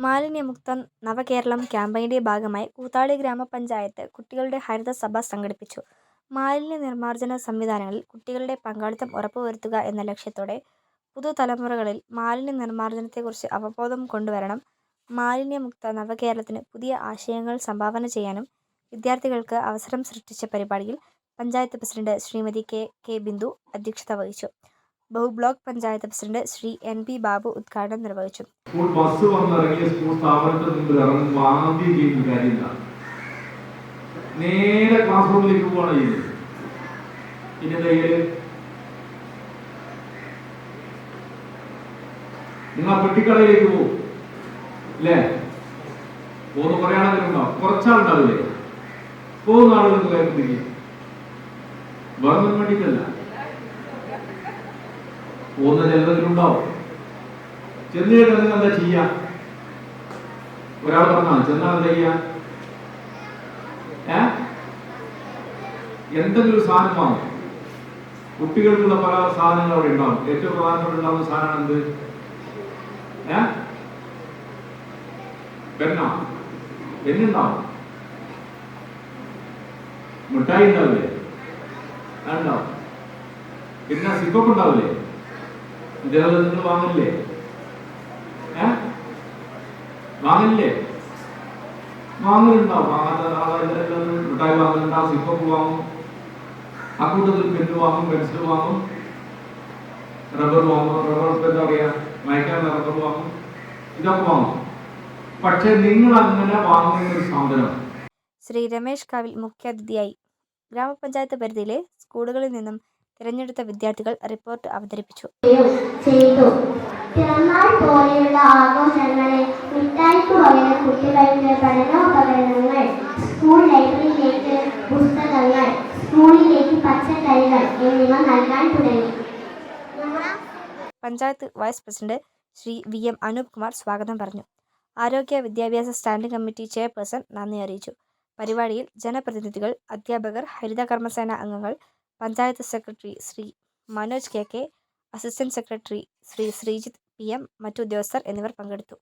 മാലിന്യമുക്ത നവകേരളം ക്യാമ്പയിന്റെ ഭാഗമായി കൂത്താടി ഗ്രാമപഞ്ചായത്ത് കുട്ടികളുടെ ഹരിതസഭ സംഘടിപ്പിച്ചു. മാലിന്യ നിർമാർജന സംവിധാനങ്ങളിൽ കുട്ടികളുടെ പങ്കാളിത്തം ഉറപ്പുവരുത്തുക എന്ന ലക്ഷ്യത്തോടെ പുതുതലമുറകളിൽ മാലിന്യ നിർമാർജനത്തെക്കുറിച്ച് അവബോധം കൊണ്ടുവരണം. മാലിന്യമുക്ത നവകേരളത്തിന് പുതിയ ആശയങ്ങൾ സംഭാവന ചെയ്യാനും വിദ്യാർത്ഥികൾക്ക് അവസരം സൃഷ്ടിച്ച പരിപാടിയിൽ panchayat president Shrimati K. K. Bindu അധ്യക്ഷത വഹിച്ചു. Block panchayat president Shri N. P. Babu ഉദ്ഘാടനം നിർവഹിച്ചു. സ്കൂൾ ബസ് വന്നിറങ്ങിയ സ്കൂൾ സ്ഥാപനത്തിൽ നേരെ ക്ലാസ് റൂമിലേക്ക് പോവാണ് നിങ്ങൾ പെട്ടിക്കടയിലേക്ക് പോകും അല്ലേ? കുറച്ചാളുണ്ടാവില്ലേ പോകുന്ന ആളുകൾ വേണ്ടിയിട്ടല്ല പോകുന്ന ചിലതിലുണ്ടാവും ചെന്ന് കഴിഞ്ഞാൽ എന്താ ചെയ്യാ? ഒരാൾ പറഞ്ഞാൽ ചെന്നാൽ എന്താ ചെയ്യാ? എന്തെങ്കിലും ഒരു സാധനം വാങ്ങും. കുട്ടികൾക്കുള്ള പല സാധനങ്ങൾ അവിടെ ഉണ്ടാവും. ഏറ്റവും പ്രധാനപ്പെട്ട ഉണ്ടാവുന്ന സാധനമാണ് എന്ത്? ഏ? പെണ്ണ പെണ്ണുണ്ടാവും മിഠായി ഉണ്ടാവില്ലേ? ഉണ്ടാവും. പിന്നെ സിപ്പപ്പ് ഉണ്ടാവില്ലേ? ഇതേപോലെ നിന്ന് വാങ്ങില്ലേ വാങ്ങില്ലേ വാങ്ങലുണ്ടാവും വാങ്ങാത്ത ആളെല്ലാം മിഠായി വാങ്ങലുണ്ടാവും സിപ്പപ്പ് വാങ്ങും. ആ കൂട്ടത്തിൽ പെന്ന് വാങ്ങും പെൻസിൽ വാങ്ങും. റബ്ബർ വാങ്ങും. റബ്ബർ എന്താ പറയാ മയക്കാൻ റബ്ബർ വാങ്ങും. ഇതൊക്കെ വാങ്ങും. പക്ഷെ നിങ്ങൾ അങ്ങനെ വാങ്ങുന്ന ഒരു സാധനം. ശ്രീ രമേശ് കാവിൽ മുഖ്യാതിഥിയായി. ഗ്രാമപഞ്ചായത്ത് പരിധിയിലെ സ്കൂളുകളിൽ നിന്നും തിരഞ്ഞെടുത്ത വിദ്യാർത്ഥികൾ റിപ്പോർട്ട് അവതരിപ്പിച്ചു. ചെയ്തു പിറന്നാൾ പോലെയുള്ള ആഘോഷങ്ങളിൽ മിഠായിക്ക് പകരം കുട്ടികൾക്ക് പഠനോപകരണങ്ങൾ സ്കൂൾ ലൈബ്രറിയിലേക്ക് പുസ്തകങ്ങൾ സ്കൂളിലേക്ക് പച്ചക്കറികൾ എന്നിവ നൽകാൻ തുടങ്ങി panchayat vice president Shri V. M. Anoop Kumar സ്വാഗതം പറഞ്ഞു. ആരോഗ്യ വിദ്യാഭ്യാസ സ്റ്റാൻഡിംഗ് കമ്മിറ്റി ചെയർപേഴ്സൺ നന്ദി അറിയിച്ചു. പരിപാടിയിൽ ജനപ്രതിനിധികൾ, അധ്യാപകർ, ഹരിത കർമ്മസേന അംഗങ്ങൾ, panchayat secretary Shri Manoj K. K, assistant secretary Shri Sreejith P. M, മറ്റു ഉദ്യോഗസ്ഥർ എന്നിവർ പങ്കെടുത്തു.